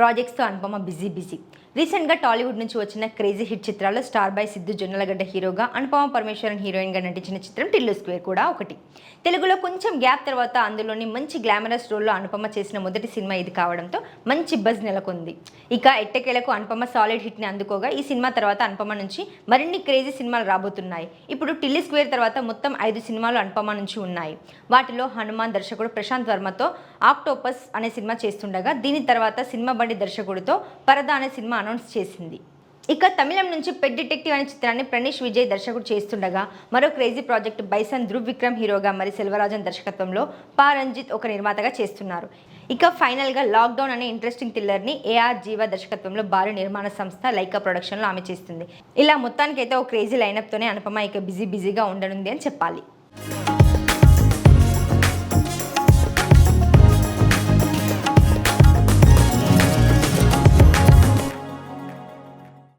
ప్రాజెక్ట్స్తో Anupama busy busy. రీసెంట్గా టాలీవుడ్ నుంచి వచ్చిన క్రేజీ హిట్ చిత్రాల్లో స్టార్ బాయ్ సిద్ధు జొన్నలగడ్డ హీరోగా అనుపమ పరమేశ్వరన్ హీరోయిన్గా నటించిన చిత్రం టిల్లు స్క్వేర్ కూడా ఒకటి. తెలుగులో కొంచెం గ్యాప్ తర్వాత అందులోని మంచి గ్లామరస్ రోల్లో అనుపమ చేసిన మొదటి సినిమా ఇది కావడంతో మంచి బజ్ నెలకొంది. ఇక ఎట్టకేలకు అనుపమ సాలిడ్ హిట్ని అందుకోగా ఈ సినిమా తర్వాత అనుపమ నుంచి మరిన్ని క్రేజీ సినిమాలు రాబోతున్నాయి. ఇప్పుడు టిల్లీ స్క్వేర్ తర్వాత మొత్తం ఐదు సినిమాలు అనుపమ నుంచి ఉన్నాయి. వాటిలో హనుమాన్ దర్శకుడు ప్రశాంత్ వర్మతో ఆక్టోపస్ అనే సినిమా చేస్తుండగా దీని తర్వాత సినిమా బండి దర్శకుడితో పరదా అనే సినిమా అనౌన్స్ చేసింది. ఇక తమిళం నుంచి పెడ్ డిటెక్టివ్ అనే చిత్రాన్ని ప్రణీష్ విజయ్ దర్శకుడు చేస్తుండగా మరో crazy project Bison Dhruv Vikram హీరోగా మరి సెల్వరాజన్ దర్శకత్వంలో పా రంజిత్ ఒక నిర్మాతగా చేస్తున్నారు. ఇక ఫైనల్గా లాక్డౌన్ అనే ఇంట్రెస్టింగ్ థ్రిల్లర్ని ఏఆర్ జీవ దర్శకత్వంలో భారీ నిర్మాణ సంస్థ లైకా ప్రొడక్షన్లో ఆమె చేస్తుంది. ఇలా మొత్తానికైతే ఒక క్రేజీ లైనప్తోనే అనుపమ ఇక బిజీ బిజీగా ఉండనుంది అని చెప్పాలి.